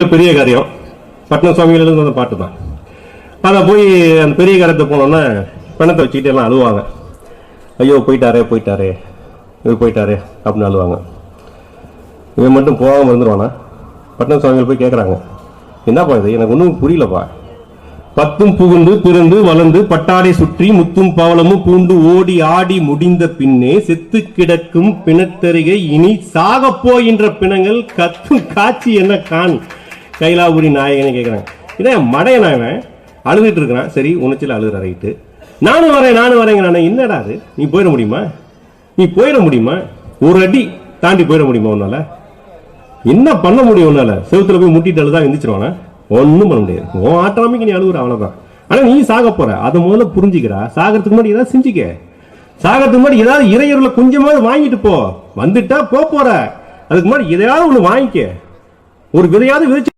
பெரிய காரியம். பட்னம் சுவாமிகள் அந்த பாட்டு தான். அதை போய் அந்த பெரிய காரியத்தை போனோன்னா பணத்தை வச்சுக்கிட்டு எல்லாம் அழுவாங்க. ஐயோ போயிட்டாரே போயிட்டாரே இவர் போயிட்டாரே அப்படின்னு அழுவாங்க. இவன் மட்டும் போகாமல் இருந்துருவானா? பட்னம் சுவாமிகள் போய் கேட்குறாங்க என்னப்பா இது? எனக்கு ஒன்றும் புரியலப்பா. பத்தும் புகுந்து பிறந்து வளர்ந்து பட்டாடை சுற்றி முத்தும் பவளமும் பூண்டு ஓடி ஆடி முடிந்த பின்னே செத்து கிடக்கும் பிணத்தருகே இனி சாகப் போகின்ற பிணங்கள் கத்தும் காட்சி என்ன காண்? கைலாபுரி நாயகனை கேட்குறாங்க இதான் மடையனா இவன் அழுதுட்டு இருக்கிறான். சரி உணர்ச்சியில் அழுகுற ரைட்டு. நானும் வரேன் நானும் வரேங்க நான் என்னடா அது? நீ போயிட முடியுமா? நீ போயிட முடியுமா? ஒரு அடி தாண்டி போயிட முடியுமா உன்னால? என்ன பண்ண முடியும் உன்னால? செவுத்துல போய் முட்டிட்டு அழுதா எந்திரிச்சிருவானா? ஒன்றும் பண்ண முடியாது. உன் ஆட்டாமைக்கு நீ அழுகுற அவ்வளோதான் ஆனா நீ சாக போற. அதை முதல்ல புரிஞ்சுக்கிறா. சாகிறதுக்கு முன்னாடி ஏதாவது செஞ்சுக்க சாகிறதுக்கு முன்னாடி ஏதாவது இறையருள கொஞ்சமாவது வாங்கிட்டு போ. வந்துட்டா போற. அதுக்கு முன்னாடி எதையாவது ஒன்று வாங்கிக்க. ஒரு விதையாவது விதைச்சு